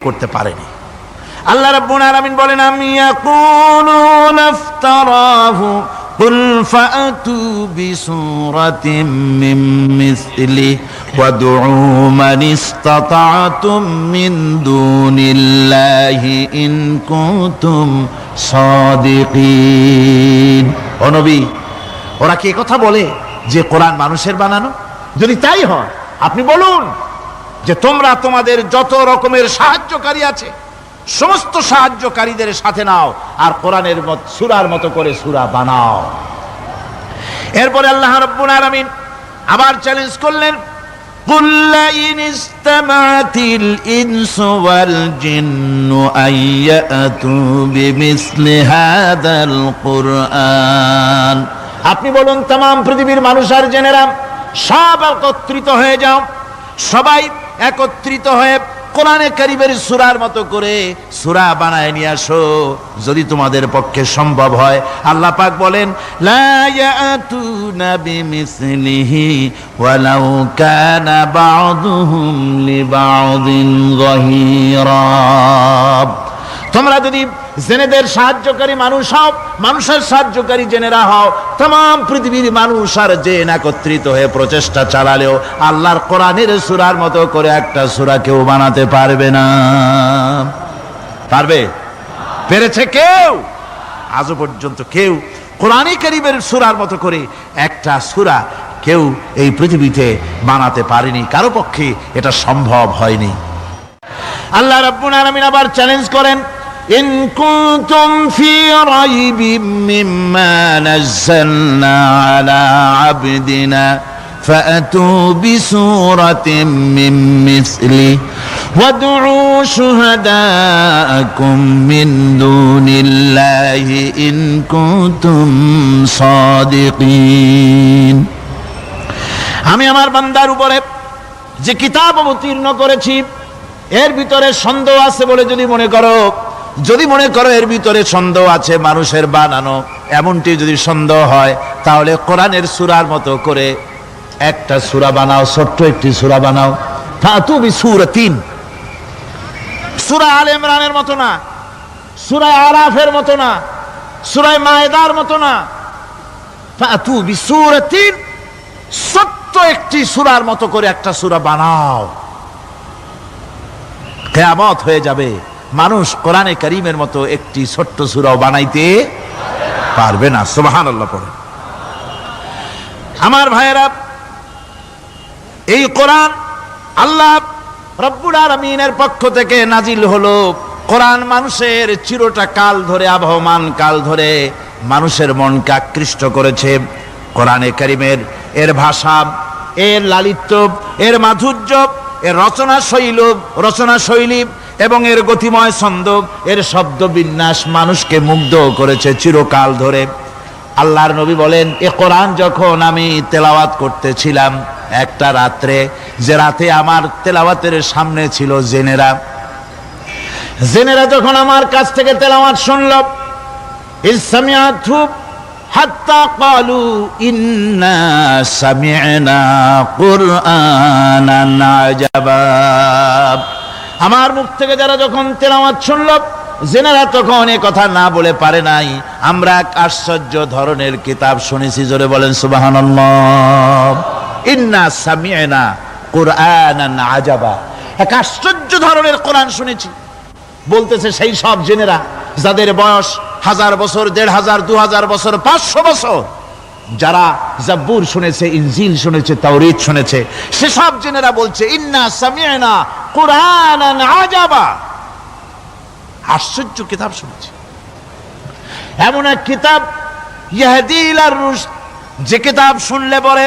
করতে পারেনি আল্লাহ রাব্বুল আলামিন বলেন আমি ইয়াকুলুন ইফতারাহু قل فأتوا بسورة من مثله وادعوا من استطعتم من دون الله إن كنتم صادقين ও নবী ওরা কি কথা বলে যে কোরআন মানুষের বানানো যদি তাই হয় আপনি বলুন যে তোমরা তোমাদের যত রকমের সাহায্যকারী আছে সমস্ত সাহায্যকারীদের সাথে নাও আর কোরআনের মত সুরার মতো করে সুরা বানাও এরপরে আল্লাহ রব্বুল আলামিন আবার চ্যালেঞ্জ করলেন قل لئن استمعت الإنس والجن أن يأتوا بمثل هذا القرآن আপনি বলুন তাম পৃথিবীর মানুষ আর জেনেরা সব একত্রিত হয়ে যাও সবাই একত্রিত হয়ে কোরআনে কারিবের সুরার মতো করে সুরা বানায় নিয়ে আসো। যদি তোমাদের পক্ষে সম্ভব হয়। আল্লাহ পাক বলেন, লা ইয়াতুনা বিমিসলিহি ওয়ালাউ কানা বা'দুহুম লিবা'দিন গহিরা। তোমরা যদি জেনেদের সাহায্যকারী মানুষ হও, মানুষের সাহায্যকারী জেনেরা হও, তাম পৃথিবীর মানুষ আর জেন একত্রিত হয়ে প্রচেষ্টা চালালেও আল্লাহর কোরআনের সুরার মতো করে একটা সুরা কেউ বানাতে পারবে না। পারবে? পেরেছে কেউ? আজও পর্যন্ত কেউ কোরআনই করিবের সুরার মতো করে একটা সুরা কেউ এই পৃথিবীতে বানাতে পারেনি। কারও পক্ষে এটা সম্ভব হয়নি। আল্লাহ রাব্বুল আলামিন আবার চ্যালেঞ্জ করেন ইন কুনতুম ফি রাইবিম মিম্মা নাযালনা আলা আবদিনা فأتوا بسورة من مثله وادعوا شهداءكم من دون الله إن كنتم صادقين আমি আমার বান্দার উপরে যে কিতাব অবতীর্ণ করেছি এর ভিতরে সন্দেহ আছে বলে যদি মনে করো যদি মনে করো এর ভিতরে সন্দেহ আছে, মানুষের বানানো, এমনটি যদি সন্দেহ হয়, তাহলে কোরআনের সুরার মতো করে একটা সুরা বানাও, ছোট্ট একটি সুরা বানাও। বি সুর তিন সুরা আল ইমরানের মতো না, সুরা আরাফের মতো না সুরায় মায়েদার মতো না। ফাতু বি সুর তিন ছোট্ট একটি সুরার মতো করে একটা সুরা বানাও। কেয়ামত হয়ে যাবে। মানুষ কোরআনে করিমের মতো একটি ছোট্ট সুরাও বানাইতে পারবে না। সুবাহান আল্লাহ আমার ভাইয়েরা, এই কোরআন আল্লাহ রব্বুল আলমিনের পক্ষ থেকে নাজিল হলো। কোরআন মানুষের চিরটা কাল ধরে, আবহমান কাল ধরে মানুষের মনকে আকৃষ্ট করেছে। কোরআনে করিমের এর ভাষা, এর লালিত্য, এর মাধুর্য, এর রচনা শৈল রচনা শৈলী এবং এর গতিময় ছন্দ এর শব্দ বিন্যাস মানুষকে মুগ্ধ করেছে চিরকাল ধরে। আল্লাহর নবী বলেন, এ কোরআন যখন আমি তেলাওয়াত করতেছিলাম একটা রাত্রে, যে রাতে আমার তেলাওয়াতের সামনে ছিল জেনেরা। জেনেরা যখন আমার কাছ থেকে তেলাওয়াত শুনল সামি'না কুরআনান আজাবা। আমার মুখ থেকে যারা যখন তেলাওয়াত শুনল, জেনারা তখন এ কথা না বলে পারে নাই। আমরা এক আশ্চর্য ধরনের কিতাব শুনেছি, জোরে বলেন সামি'না কুরআনান আজাবা। এক আশ্চর্য ধরনের কোরআন শুনেছি। বলতেছে সেই সব জেনেরা, যাদের বয়স হাজার বছর, দেড় হাজার, দু হাজার বছর, পাঁচশো বছর, যারা জাব্বুর শুনেছে, ইনজিল শুনেছে তাওরিত শুনেছে, সেসব জেনেরা বলছে, ইন্না সামিয়না কোরআন আজাবা। আশ্চর্য কিতাব শুনেছি। এমন এক কিতাব ইয়াহদিল রুশ, যে কিতাব শুনলে পরে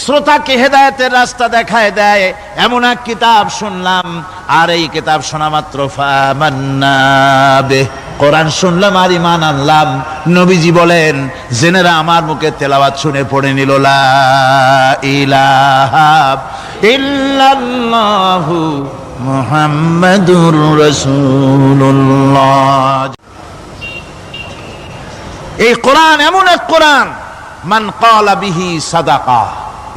শ্রোতাকে হেদায়তের রাস্তা দেখায় দেয়, এমন এক কিতাব শুনলাম, আর এই কিতাব শোনা মাত্র ফামান্নাবে কোরআন শুনলাম আর ইমান আনলাম। নবীজি বলেন জেনেরা আমার মুখে তেলাওয়াত শুনে পড়ে নিল, লা ইলাহা ইল্লাল্লাহু মুহাম্মাদুর এই কোরআন এমন এক কোরআন, মান কালা বিহি সাদাকা।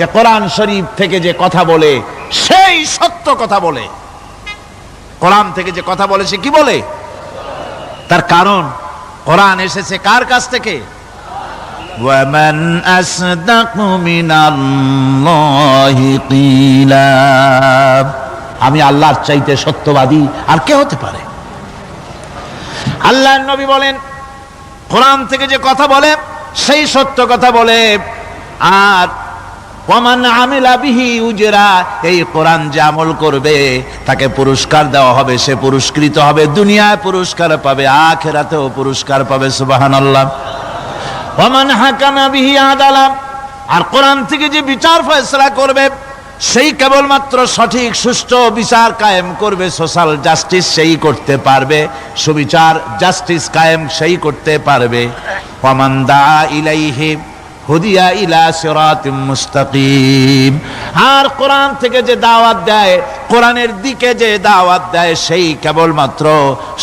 এ কোরআন শরীফ থেকে যে কথা বলে, সেই সত্য কথা বলে। কোরআন থেকে যে কথা বলে, সে কি বলে? তার কারণ কোরআন এসেছে কার কাছ থেকে ومن أصدق من الله قيلا আমি আল্লাহর চাইতে সত্যবাদী আর কে হতে পারে আল্লাহর নবী বলেন কোরআন থেকে যে কথা বলে সেই সত্য কথা বলে আর ওমান আমিলা বিহি এই কোরআন যে আমল করবে, তাকে পুরস্কার দেওয়া হবে, সে পুরস্কৃত হবে, দুনিয়ায় পুরস্কার পাবে, আখেরাতেও পুরস্কার পাবে, সুবহানাল্লাহ। ওমান হাকামা বিহি আদালাম আর কোরআন থেকে যে বিচার ফয়সলা করবে, সেই কেবলমাত্র সঠিক, সুষ্ঠু বিচার কায়েম করবে, সোশ্যাল জাস্টিস সেই করতে পারবে, সুবিচার জাস্টিস কায়েম সেই করতে পারবে। ওমান দা ইলাইহি হুদিয়া ইলা সিরাতিম মুস্তাকিম। আর কোরআন থেকে যে দাওয়াত দেয়, কোরআনের দিকে যে দাওয়াত দেয়, সেই কেবলমাত্র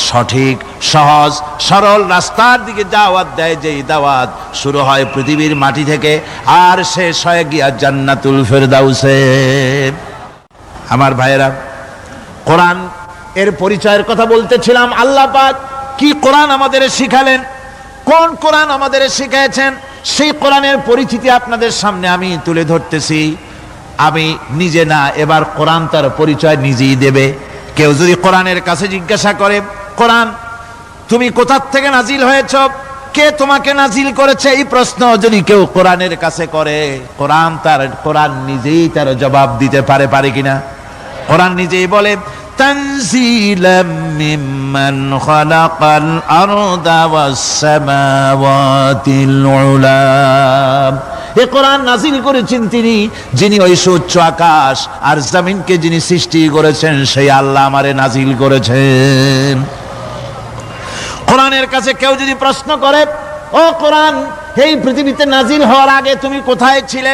সঠিক, সহজ, সরল রাস্তার দিকে দাওয়াত দেয়, যেই দাওয়াত শুরু হয় পৃথিবীর মাটি থেকে, আর শেষ হয় গিয়া জান্নাতুল ফেরদাউসে। আমার ভাইয়েরা, কোরআন এর পরিচয়ের কথা বলতেছিলাম, আল্লাহ পাক কি কোরআন আমাদের শিখালেন, কোন কোরআন আমাদের শিখিয়েছেন সেই কোরআনের পরিচিতি আপনাদের সামনে আমি তুলে ধরতেছি। আমি নিজে না, এবার কোরআন তার পরিচয় নিজেই দেবে। কেউ যদি কোরআনের কাছে জিজ্ঞাসা করে, কোরআন, তুমি কোথার থেকে নাজিল হয়েছ? কে তোমাকে নাজিল করেছে? এই প্রশ্ন যদি কেউ কোরআনের কাছে করে, কোরআন তার, কোরআন নিজেই তার জবাব দিতে পারে পারে কিনা? কোরআন নিজেই বলে تنزيلا ممن خلق الأرض والسماوات العلا এ কোরআন নাজিল করেছেন তিনি যিনি ওই সুচ্চ আকাশ আর জমিনকে যিনি সৃষ্টি করেছেন সেই আল্লাহ আমারে নাজিল করেছেন কোরআনের কাছে কেউ যদি প্রশ্ন করে ও কোরআন এই পৃথিবীতে নাজিল হওয়ার আগে তুমি কোথায় ছিলে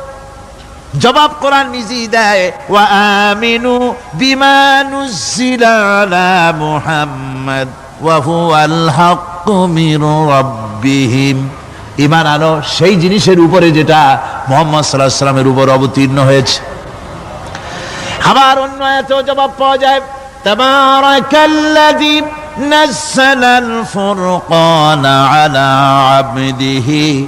জবাব কোরআন নিজেই দেয়, ওয়া আমিনু বিমানুজিলা মুহাম্মদ ওয়াহুয়াল আল্লাহ মির রব্বিহিম। ইমান আনো সেই জিনিসের উপরে যেটা মোহাম্মদ সাল্লাহ সাল্লামের উপর অবতীর্ণ হয়েছে। আবার অন্য এত জবাব পাওয়া যায় তোমার তাবারাকাল্লাযী নাযালাল ফুরকান আলা আবদিহি।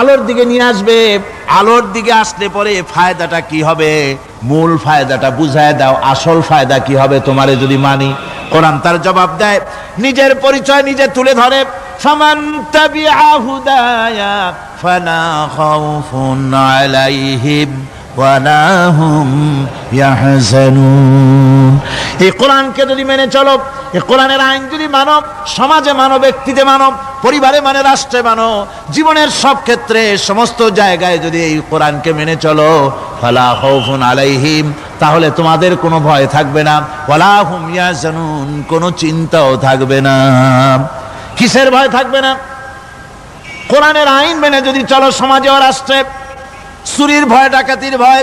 আলোর দিকে নিয়ে আসবে। আলোর দিকে আসলে পরে ফায়দাটা কি হবে? মূল ফায়দাটা বুঝায় দাও, আসল ফায়দা কি হবে তোমারে যদি মানি। কোরআন তার জবাব দেয়, নিজের পরিচয় নিজে তুলে ধরে এই কোরআনকে যদি মেনে চলো এই কোরআনের আইন যদি মানব, সমাজে মানো ব্যক্তিতে মানব, পরিবারে মানে রাষ্ট্রে মানো জীবনের সব ক্ষেত্রে সমস্ত জায়গায় যদি এই কোরআনকে মেনে চলো, ফালা খাউফুন আলাইহিম, তাহলে তোমাদের কোনো ভয় থাকবে না। ওয়ালা হুম ইয়াহজানুন, কোনো চিন্তাও থাকবে না। কিসের ভয় থাকবে না? কোরআনের আইন মেনে যদি চলো সমাজে ও রাষ্ট্রে, চুরির ভয়, ডাকাতির ভয়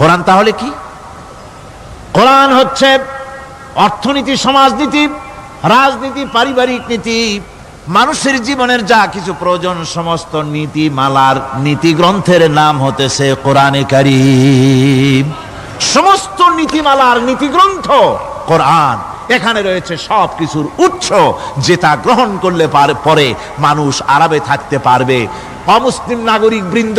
কোরআন তাহলে কি? কোরআন হচ্ছে অর্থনীতি, সমাজনীতি, রাজনীতি, পারিবারিক নীতি, মানুষের জীবনের যা কিছু প্রয়োজন, সমস্ত নীতি, মালার নীতি গ্রন্থের নাম হতেছে কোরআনে কারিম। সমস্ত নীতিমালার নীতি গ্রন্থ কোরআন। এখানে রয়েছে সব কিছুর উৎস যেটা গ্রহণ করলে পরে মানুষ আরামে থাকতে পারবে। অমুসলিম নাগরিক বৃন্দ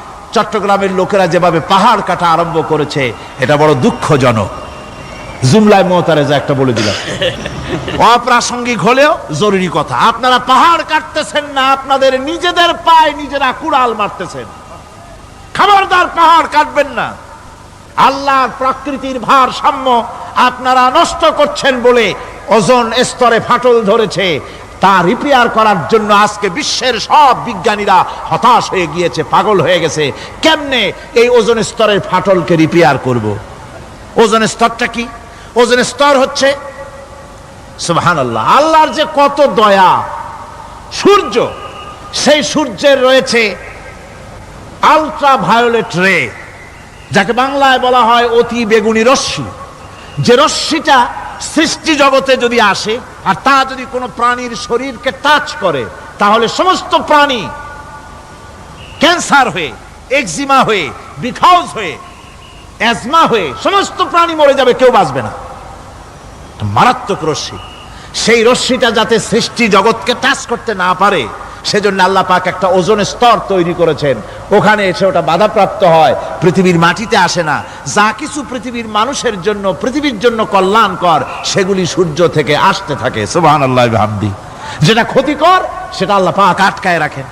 চট্টগ্রামের লোকেরা যেভাবে পাহাড় কাটা আরম্ভ করেছে, এটা বড় দুঃখজনক। জুমলায় মহতারেজা একটা বলে দিলাম। অপ্রাসঙ্গিক হলেও জরুরি কথা। আপনারা পাহাড় কাটতেছেন না, আপনাদের নিজেদের পায়ে নিজেরা কুড়াল মারতেছেন। খাবারদার পাহাড় কাটবেন না। আল্লাহর প্রকৃতির ভারসাম্য আপনারা নষ্ট করছেন বলে ওজন স্তরে ফাটল ধরেছে। তা রিপেয়ার করার জন্য আজকে বিশ্বের সব বিজ্ঞানীরা হতাশ হয়ে গিয়েছে, পাগল হয়ে গেছে। কেমনে এই ওজন স্তরের ফাটলকে রিপেয়ার করব। ওজন স্তরটা কি? ওজন স্তর হচ্ছে সুবহান আল্লাহ আল্লাহর যে কত দয়া, সূর্য, সেই সূর্যের রয়েছে আলট্রা ভায়োলেট রে যাকে বাংলায় বলা হয় অতি বেগুনি রশ্মি। যে রশ্মিটা সৃষ্টি জগতে যদি আসে আর তা যদি কোনো প্রাণীর শরীরকে টাচ করে, তাহলে সমস্ত প্রাণী ক্যান্সার হয়ে এক্সিমা হয়ে বিখাউজ হয়ে অ্যাজমা হয়ে, সমস্ত প্রাণী মরে যাবে, কেউ বাঁচবে না। মারাত্মক রশ্মি। সেই রশ্মিটা যাতে সৃষ্টি জগৎকে টাচ করতে না পারে সেজন্য আল্লাহ পাক একটা ওজন স্তর তৈরি করেছেন। ওখানে এসে ওটা বাধাপ্রাপ্ত হয়। পৃথিবীর মাটিতে আসে না। যা কিছু পৃথিবীর মানুষের জন্য, পৃথিবীর জন্য কল্যাণকর, সেগুলি সূর্য থেকে আসতে থাকে। সুবহান আল্লাহ হামদি যেটা ক্ষতিকর, সেটা আল্লাহ পাক আটকায় রাখেন।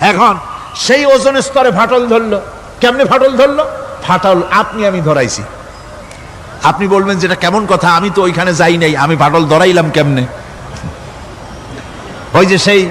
এখন সেই ওজন স্তরে ফাটল ধরলো। কেমনে ফাটল ধরলো? ফাটল আপনি, আমি ধরাইছি। আপনি বলবেন যেটা কেমন কথা, আমি তো ওইখানে যাই নাই, আমি ফাটল ধরাইলাম কেমনে? ওই যে সেই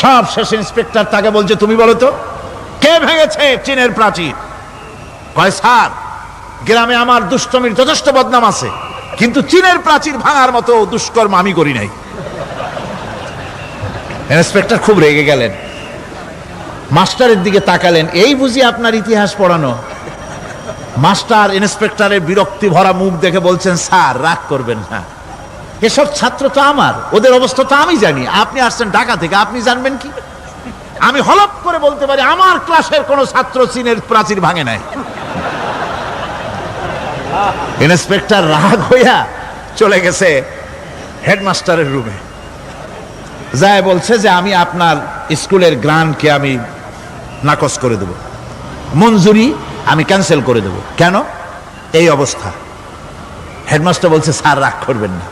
সব শেষ ইন্সপেক্টর তাকে বলছে, তুমি বলো তো, কে ভেঙেছে চীনের প্রাচীর? কয়, স্যার, গ্রামে আমার দুষ্টমির যথেষ্ট বদনাম আছে, কিন্তু চীনের প্রাচীর ভাঙার মতো দুষ্কর্ম আমি করি নাই। ইন্সপেক্টর খুব রেগে গেলেন। মাস্টারের দিকে তাকালেন, এই বুঝি আপনার ইতিহাস পড়ানো? মাস্টার ইন্সপেক্টরের বিরক্তি ভরা মুখ দেখে বলছেন, স্যার, রাগ করবেন না। এসব ছাত্র তো আমার, ওদের অবস্থা তো আমি জানি। আপনি আসছেন ঢাকা থেকে, আপনি জানবেন কি? আমি হলপ করে বলতে পারি, আমার ক্লাসের কোনো ছাত্র চীনের প্রাচীর ভাঙে নাই। ইন্সপেক্টর রাগ হইয়া চলে গেছে হেডমাস্টারের রুমে। যায় বলছে যে, আমি আপনার স্কুলের গ্রান্টকে আমি নাকচ করে দেব। মঞ্জুরি আমি ক্যান্সেল করে দেব। কেন? এই অবস্থা। হেডমাস্টার বলছে, স্যার, রাগ করবেন না।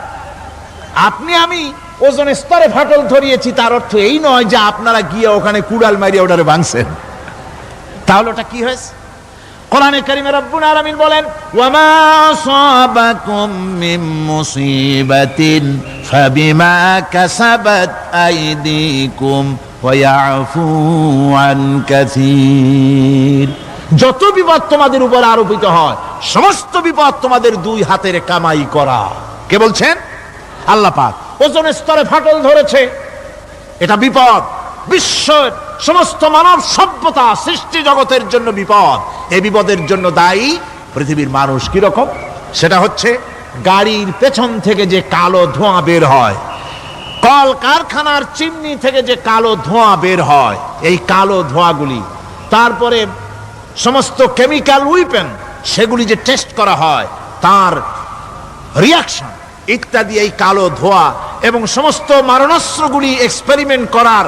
আপনি আমি ওজন স্তরে ফাটল ধরিয়েছি, তার অর্থ এই নয় যে আপনারা গিয়ে ওখানে কুড়াল মারিয়ে ওটারে ভাঙছেন। তাহলে ওটা কি হয়েছে? কোরআনে বলেন, ওয়ামা আন যত বিপদ তোমাদের উপর আরোপিত হয়, সমস্ত বিপদ তোমাদের দুই হাতের কামাই করা। কে বলছেন? আল্লাহ পাক ওজন স্তরে ফাটল ধরেছে। এটা বিপদ। বিশ্বের সমস্ত মানব সভ্যতা সৃষ্টি জগতের জন্য বিপদ। এ বিপদের জন্য দায়ী পৃথিবীর মানুষ কীরকম সেটা হচ্ছে গাড়ির পেছন থেকে যে কালো ধোঁয়া বের হয় কল কারখানার চিমনি থেকে যে কালো ধোঁয়া বের হয়, এই কালো ধোঁয়াগুলি, তারপরে সমস্ত কেমিক্যাল উইপেন সেগুলি যে টেস্ট করা হয়, তার রিয়াকশন ইত্যাদি এই কালো ধোয়া এবং সমস্ত মারণাস্ত্রগুলি এক্সপেরিমেন্ট করার